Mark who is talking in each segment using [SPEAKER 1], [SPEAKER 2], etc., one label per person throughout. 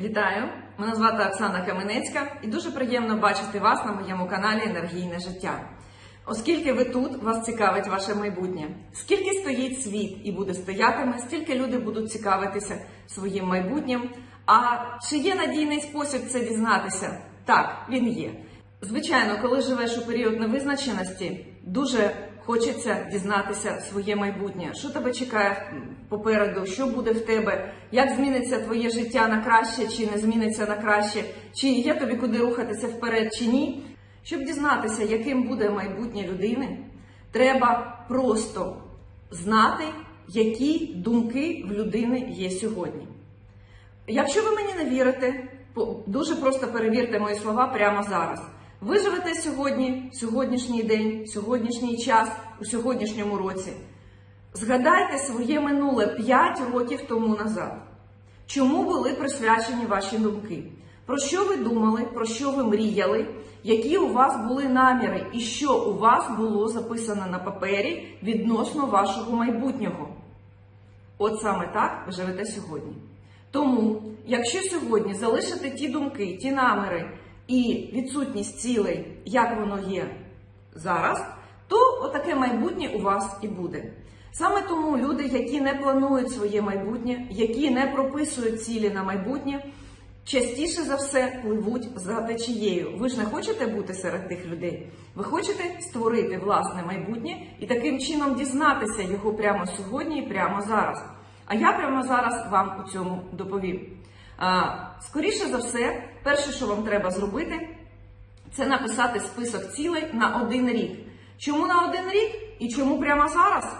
[SPEAKER 1] Вітаю! Мене звати Оксана Каменецька і дуже приємно бачити вас на моєму каналі Енергійне життя. Оскільки ви тут, вас цікавить ваше майбутнє. Скільки стоїть світ і буде стоятиме, стільки люди будуть цікавитися своїм майбутнім. А чи є надійний спосіб це дізнатися? Так, він є. Звичайно, коли живеш у період невизначеності, дуже хочеться дізнатися своє майбутнє, що тебе чекає попереду, що буде в тебе, як зміниться твоє життя на краще, чи не зміниться на краще, чи є тобі куди рухатися вперед, чи ні. Щоб дізнатися, яким буде майбутнє людини, треба просто знати, які думки в людини є сьогодні. Якщо ви мені не вірите, дуже просто перевірте мої слова прямо зараз. Ви живете сьогодні, сьогоднішній день, сьогоднішній час, у сьогоднішньому році. Згадайте своє минуле 5 років тому назад. Чому були присвячені ваші думки? Про що ви думали, про що ви мріяли, які у вас були наміри, і що у вас було записано на папері відносно вашого майбутнього? От саме так ви живете сьогодні. Тому, якщо сьогодні залишити ті думки, ті наміри і відсутність цілей, як воно є зараз, то отаке майбутнє у вас і буде. Саме тому люди, які не планують своє майбутнє, які не прописують цілі на майбутнє, частіше за все пливуть за течією. Ви ж не хочете бути серед тих людей. Ви хочете створити власне майбутнє і таким чином дізнатися його прямо сьогодні і прямо зараз. А я прямо зараз вам у цьому доповім. Скоріше за все, перше, що вам треба зробити, це написати список цілей на один рік. Чому на один рік і чому прямо зараз?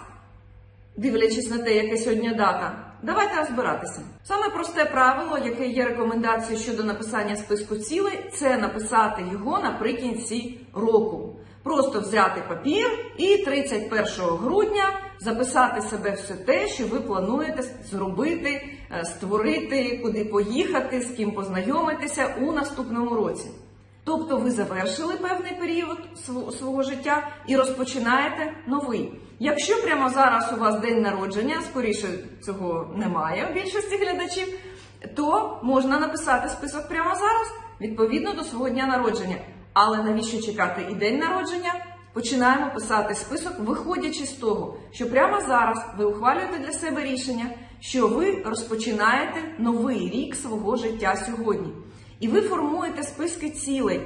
[SPEAKER 1] Дивлячись на те, яка сьогодні дата, давайте розбиратися. Саме просте правило, яке є рекомендацією щодо написання списку цілей, це написати його наприкінці року. Просто взяти папір і 31 грудня записати себе все те, що ви плануєте зробити, е, створити, куди поїхати, з ким познайомитися у наступному році. Тобто ви завершили певний період свого життя і розпочинаєте новий. Якщо прямо зараз у вас день народження, скоріше цього немає у більшості глядачів, то можна написати список прямо зараз, відповідно до свого дня народження. Але навіщо чекати і день народження? Починаємо писати список, виходячи з того, що прямо зараз ви ухвалюєте для себе рішення, що ви розпочинаєте новий рік свого життя сьогодні. І ви формуєте списки цілей.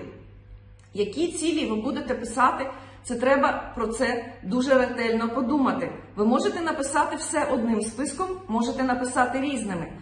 [SPEAKER 1] Які цілі ви будете писати, це треба про це дуже ретельно подумати. Ви можете написати все одним списком, можете написати різними.